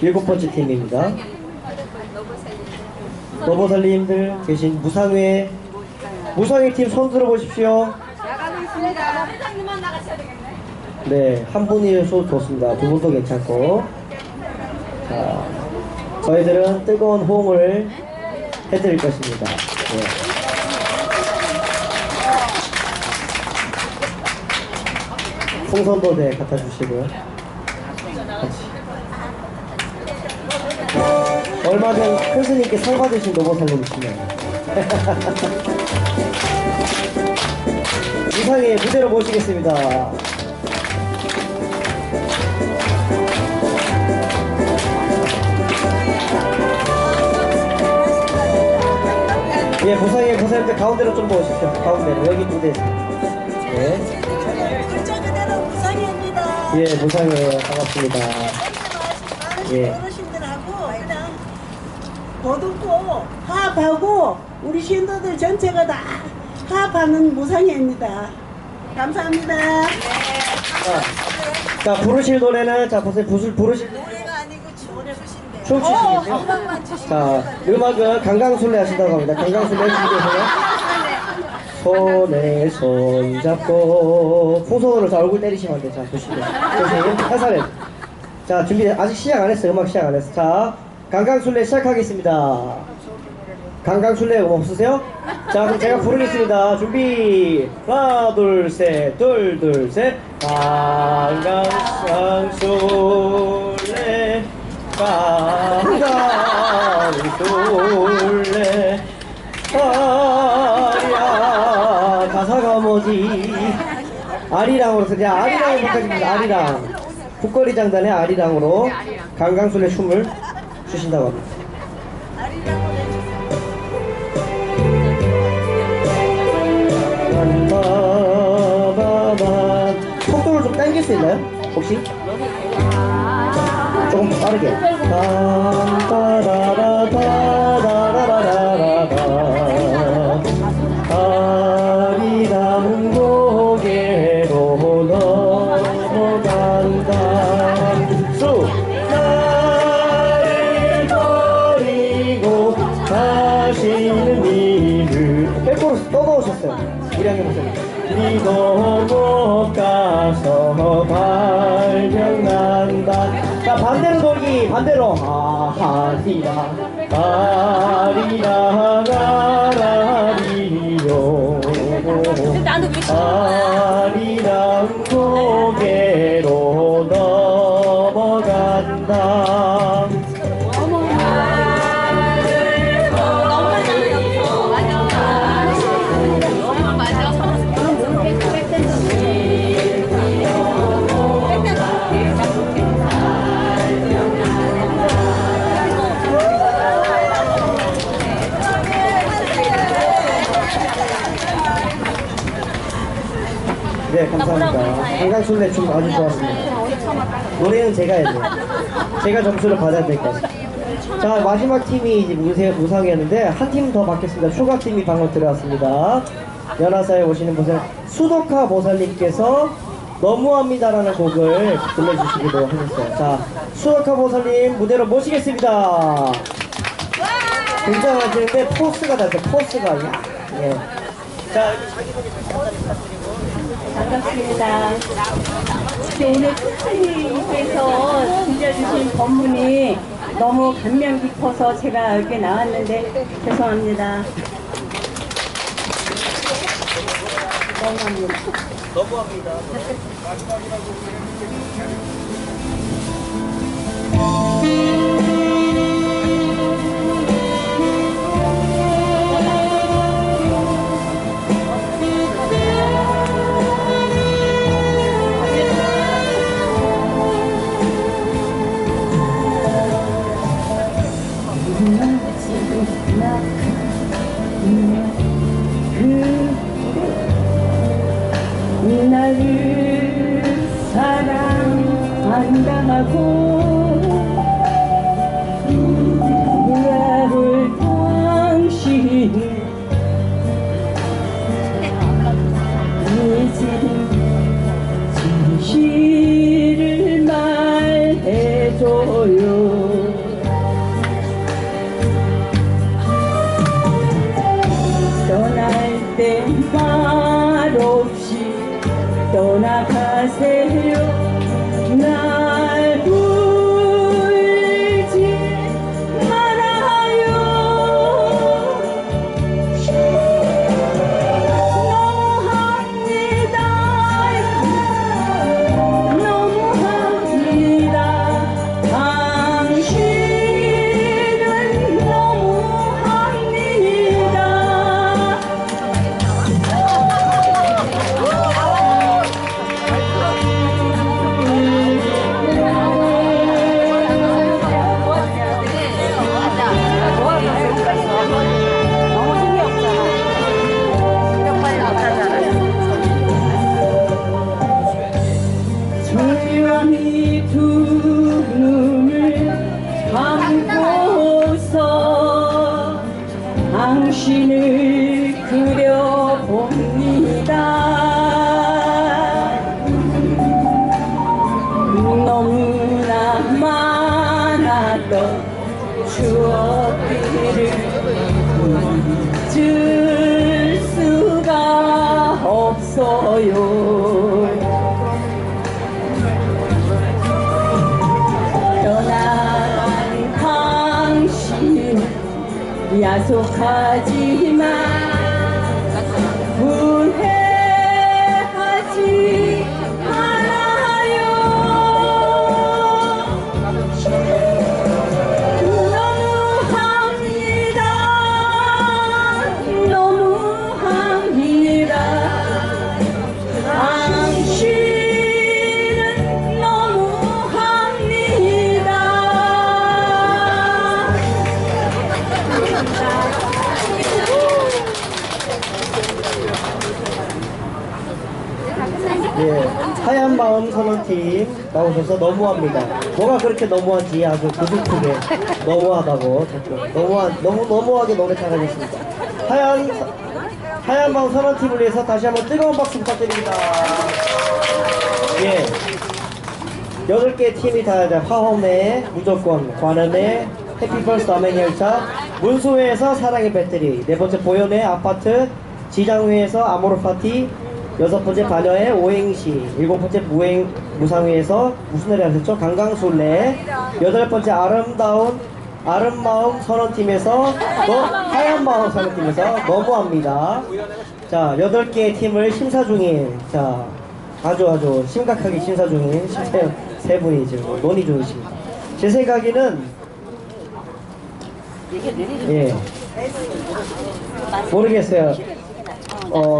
일곱 번째 팀입니다. 노보살님들 계신 무상회 무상회 팀 손 들어보십시오. 네, 한 분이 소 좋습니다. 두 분도 괜찮고. 자, 저희들은 뜨거운 호응을 해드릴 것입니다. 네. 풍선도 네, 갖다 주시고요. 같이. 얼마 전 큰 스님께 상 받으신 노보살님이시네요. 이상의 무대로 모시겠습니다. 예, 보상의 보상님들 가운데로 좀 모으십시오. 가운데로 여기 무대. 네. 예, 보상에 반갑습니다. 예. 더듬고 화합하고 우리 신도들 전체가 다 화합하는 무상회입니다. 감사합니다. 자, 자 부르실 노래는 자 보세요, 부술 부르실 노래가 아니고 춤 추신데. 춤 추시겠죠? 자, 음악은 강강술래 하신다고 합니다. 강강술래 준비되세요. 손에 손 잡고 풍선으로 자 얼굴 때리시면 안 돼. 자, 조심해. 조심. 살살해. 자, 준비 아직 시작 안 했어. 음악 시작 안 했어. 자, 강강술래 시작하겠습니다. 강강술래 음 없으세요? 자, 그럼 제가 부르겠습니다. 준비. 하나, 둘, 셋. 둘, 둘, 셋. 강강술래. 강강술래. 아리야. 가사가 뭐지? 아리랑으로 그냥 아리랑을 부탁드립니다. 아리랑. 북거리 장단의 아리랑으로 강강술래 춤을 추신다고 합니다. 빠바바 속도를 좀 당길 수 있나요? 혹시? 조금 더 빠르게 가시는 이를 백코러스 또 넣으셨어요. 우리 한개 보세요. 니도 못 가서 발명난다. 자 반대로 돌기 반대로. 아하리라 아리라 아라리요. 아리랑 네, 감사합니다. 건강술래 춤 아주 좋았습니다. 노래는 제가 해야 돼요. 제가 점수를 받아야 될 것 같아요. 자, 마지막 팀이 이제 무세, 무상이었는데, 한 팀 더 받겠습니다. 추가 팀이 방금 들어왔습니다. 연하사에 오시는 분들, 수도카 보살님께서 너무합니다라는 곡을 불러주시기로 하셨어요. 자, 수도카 보살님 무대로 모시겠습니다. 굉장하시는데, 포스가 다르죠. 포스가. 야, 예. 자, 반갑습니다. 근데 오늘 큰스님께서 들려주신 법문이 너무 감명 깊어서 제가 여기 나왔는데 죄송합니다. 너무합니다. 너무합니다. 나를 사랑한다고 떠나가세요 잊을 수가 없어요. 떠난 당신 야속하지만 예, 하얀 마음 선언팀 나오셔서 너무합니다. 뭐가 그렇게 너무한지 아주 고집크게 너무하다고 자꾸 너무한 너무 너무하게 노래 잘하겠습니다. 하얀 서- 하얀 마음 선언팀을 위해서 다시 한번 뜨거운 박수 부탁드립니다. 예. 여덟 개 팀이 다 화엄의 무조건, 관음의 해피버스 남행열차, 문소회에서 사랑의 배터리, 네 번째 보현의 아파트, 지장회에서 아모르파티, 여섯 번째 반여의 오행시, 일곱 번째 무행 무상회에서 무슨 노래 하셨죠? 강강술래, 여덟 번째 아름다운 아름마음 선언팀에서 너 하얀 마음 선언팀에서 너무합니다. 자, 여덟 개의 팀을 심사 중인 자 아주 아주 심각하게 심사 중인 세, 세 분이 지금 논의 중이십니다. 제 생각에는 예 모르겠어요. あ。